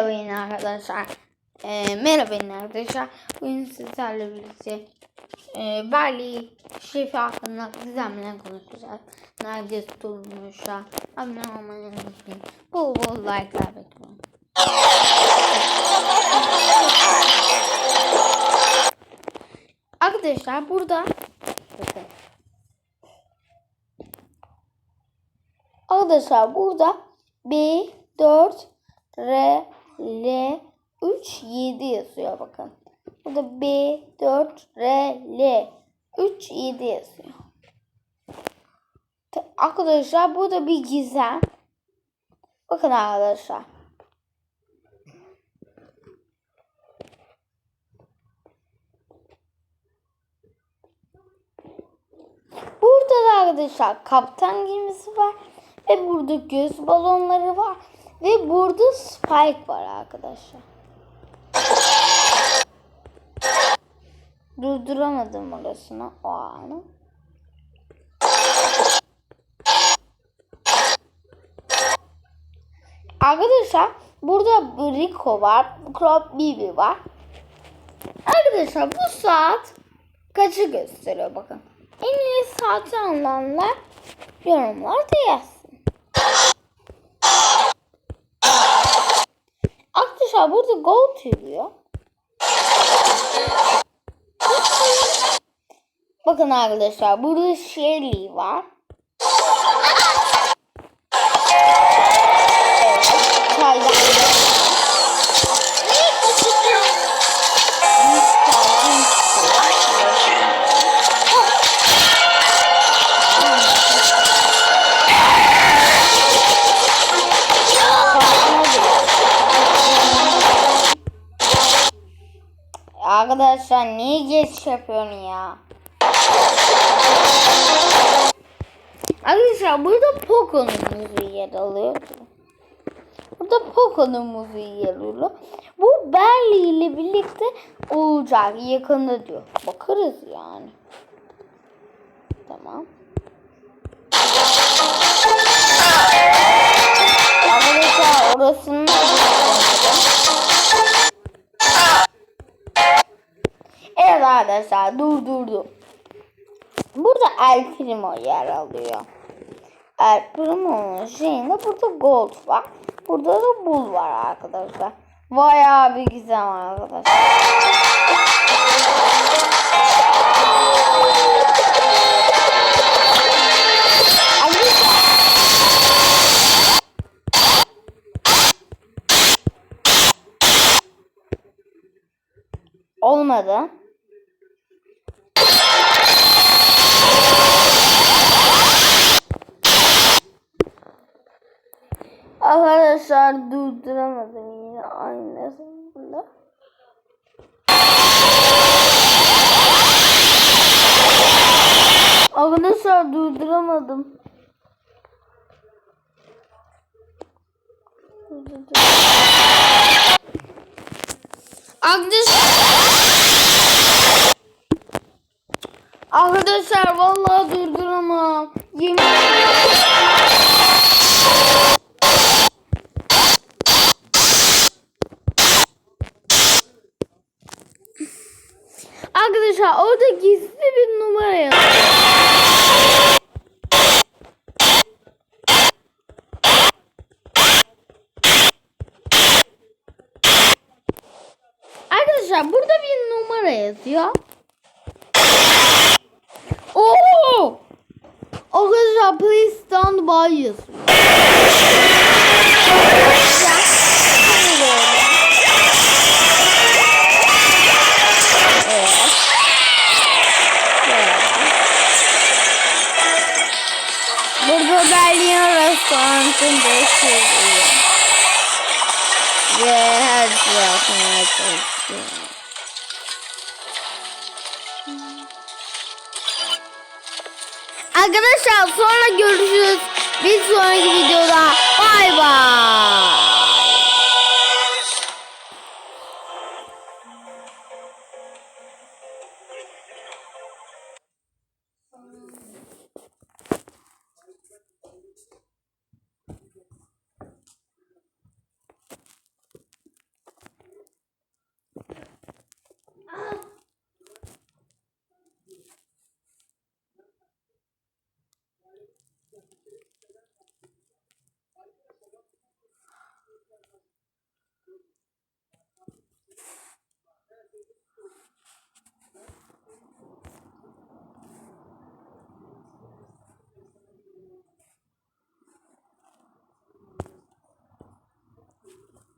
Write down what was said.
Merhaba arkadaşlar. Ee, merhaba yine arkadaşlar. Bugün sizlerle birlikte e, Berli Şefi hakkında gizemle konuşacağız. Nerede tutulmuşlar. Abone olmayı unutmayın. Bol bol like'lar bekliyorum. Arkadaşlar burada bakın. Arkadaşlar burada B 4 R L 3 7 yazıyor bakın. Burada B 4 R L 3 7 yazıyor. Arkadaşlar burada bir gizem. Bakın arkadaşlar. Burada da arkadaşlar kaptan gemisi var. Ve burada göz balonları var. Ve burada Spike var arkadaşlar. Durduramadım orasını o anı. Arkadaşlar burada Rico var. Crop Bibi var. Arkadaşlar bu saat kaçı gösteriyor bakın. En iyi saati anlayanlar yorumlarda yazsın. Arkadaşlar burada gold yazıyor. Bakın arkadaşlar burada Shelly var. Arkadaşlar niye geç yapıyorsun ya? Arkadaşlar burada Poco'nun müziği yer alıyor. Burada Poco'nun müziği yer alıyor. Bu Berli ile birlikte olacak yakında diyor. Bakarız yani. Tamam. Arkadaşlar durdurdum. Burada El Primo yer alıyor. El Primo'nun şeyinde burada Gold var. Burada da Bull var arkadaşlar. Bayağı bir güzel. Arkadaşlar, Olmadı. Arkadaşlar durduramadım yine aynı zamanda. Arkadaşlar durduramadım. Arkadaşlar Arkadaşlar vallahi durduramam. Yemin Arkadaşlar orada gizli bir numara yazıyor. Arkadaşlar burada bir numara yazıyor. Oo! Arkadaşlar please stand by yazıyor. Restoranında çeviriyor. Ve her şey yapmaya çalışıyor. Arkadaşlar sonra görüşürüz. Bir sonraki videoda. Bay bay.